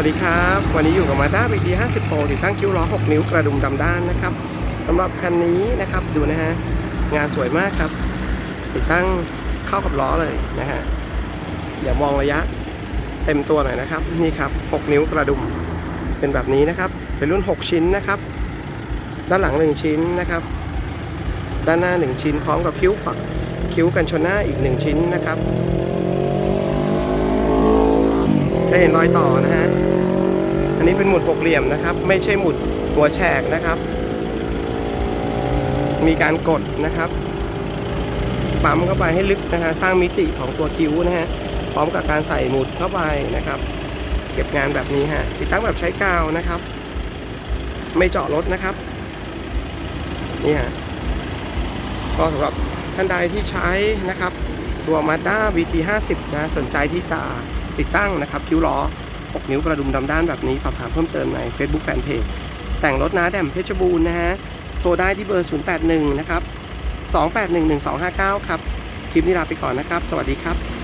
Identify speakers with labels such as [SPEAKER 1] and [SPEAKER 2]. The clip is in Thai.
[SPEAKER 1] วัสดีครับ วันนี้อยู่กับ Mazda BT 50 Pro ติดตั้งคิ้วล้อ 6 นิ้วกระดุมดำด้านนะครับสำหรับคันนี้นะครับดูนะฮะงานสวยมากครับ ติดตั้งเข้ากับล้อเลยนะฮะเดี๋ยวมองระยะเต็มตัวหน่อยนะครับ นี่ครับ 6 นิ้วกระดุมเป็นแบบนี้นะครับ เป็นรุ่น 6 ชิ้นนะครับ ด้านหลัง 1 ชิ้นนะครับ ด้านหน้า 1 ชิ้นพร้อมกับคิ้วฝักคิ้วกันชนหน้าอีก 1 ชิ้นนะครับจะเห็นรอยต่อนะฮะ อันนี้เป็นหมุดหกเหลี่ยมนะครับ ไม่ใช่หมุดหัวแฉกนะครับ มีการกดนะครับปั๊มเข้าไปให้ลึกนะฮะสร้างมิติของตัวคิ้วนะฮะพร้อมกับการใส่หมุดเข้าไปนะครับ เก็บงานแบบนี้ฮะติดตั้งแบบใช้กาวนะครับ ไม่เจาะรถนะครับนี่ฮะก็สำหรับท่านใดที่ใช้นะครับ ตัว Mazda VT 50 นะสนใจที่จะติดตั้งนะครับคิ้วล้อ 6 นิ้วกระดุมดำด้านแบบนี้ สอบถามเพิ่มเติมใน Facebook Fanpage แต่งรถนะแดมเพชรบูรณ์นะฮะโทรได้ที่เบอร์ 081 นะครับ 2811259 ครับ คลิปนี้ลาไปก่อนนะครับ สวัสดีครับ